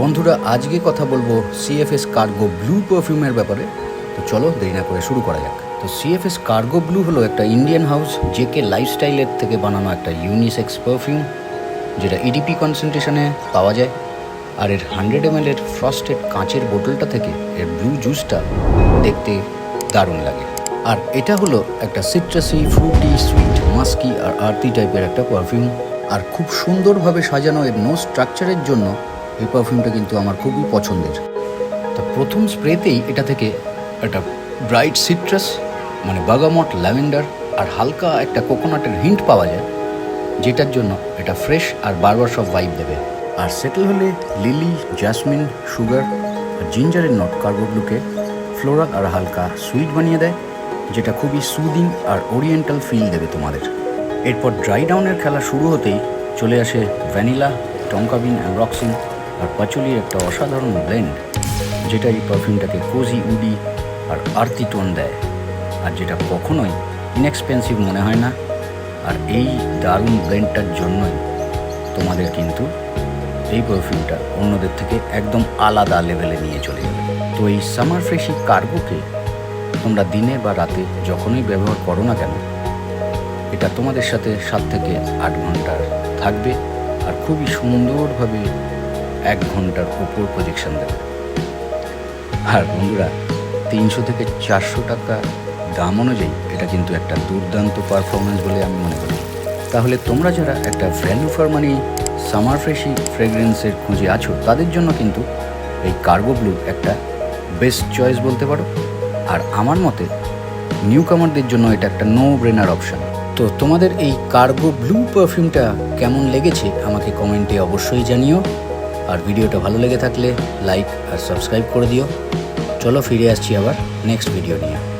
বন্ধুরা, আজকে কথা বলব সিএফএস কার্গো ব্লু পারফিউমের ব্যাপারে। তো চলো দেরি না করে শুরু করা যাক। তো সিএফএস কার্গো ব্লু হলো একটা ইন্ডিয়ান হাউস জেকে লাইফস্টাইলের থেকে বানানো একটা ইউনিসেক্স পারফিউম যেটা ইডিপি কনসেন্ট্রেশনে পাওয়া যায়। আর এর হান্ড্রেড এম এর ফ্রস্টেড কাঁচের বোতলটা থেকে এর ব্লু জুসটা দেখতে দারুণ লাগে। আর এটা হলো একটা সিট্রাসি ফ্রুটি সুইট মাস্কি আর আরতি টাইপের একটা পারফিউম আর খুব সুন্দরভাবে সাজানো এর নো স্ট্রাকচারের জন্য এই পারফিউমটা কিন্তু আমার খুবই পছন্দের। তা প্রথম স্প্রেতেই এটা থেকে একটা ব্রাইট সিট্রাস মানে বাগামট ল্যাভেন্ডার আর হালকা একটা কোকোনাটের হিন্ট পাওয়া যায়, যেটার জন্য এটা ফ্রেশ আর বারবার সব ভাইব দেবে। আর সেটেল হলে লিলি জ্যাসমিন সুগার আর জিঞ্জারের নট কার্বোগ্লুকে ফ্লোরাল আর হালকা সুইট বানিয়ে দেয়, যেটা খুবই সুদিং আর ওরিয়েন্টাল ফিল দেবে তোমাদের। এরপর ড্রাই ডাউনের খেলা শুরু হতেই চলে আসে ভ্যানিলা টঙ্কাবিন অ্যান্ড রক্সিন আর পাচুলির একটা অসাধারণ ব্লেন্ড যেটা এই পারফিউমটাকে কোজি উডি আর আরতি টোন দেয়, আর যেটা কখনোই ইনএক্সপেন্সিভ মনে হয় না। আর এই দারুণ ব্লেন্ডটার জন্যই তোমাদের কিন্তু এই পারফিউমটা অন্যদের থেকে একদম আলাদা লেভেলে নিয়ে চলে যাবে। তো এই সামার ফ্রেশি কার্গোকে তোমরা দিনে বা রাতে যখনই ব্যবহার করো না কেন, এটা তোমাদের সাথে সাত থেকে আট ঘণ্টার থাকবে, আর খুবই সুন্দরভাবে এক ঘণ্টার উপর প্রজেকশন দেবে। আর বন্ধুরা, তিনশো থেকে চারশো টাকা দাম অনুযায়ী এটা কিন্তু একটা দুর্দান্ত পারফরমেন্স বলে আমি মনে করি। তাহলে তোমরা যারা একটা value for money summer freshy ফ্রেগরেন্সের খুঁজে আছো, তাদের জন্য কিন্তু এই কার্গো ব্লু একটা বেস্ট চয়েস বলতে পারো। আর আমার মতে নিউ কামারদের জন্য এটা একটা নো ব্রেনার অপশন তো তোমাদের এই কার্গো ব্লু পারফিউমটা কেমন লেগেছে আমাকে কমেন্টে অবশ্যই জানিও। আর ভিডিওটা ভালো লেগে থাকলে লাইক আর সাবস্ক্রাইব করে দিও। চলো ফিরে আসছি আবার নেক্সট ভিডিও নিয়ে।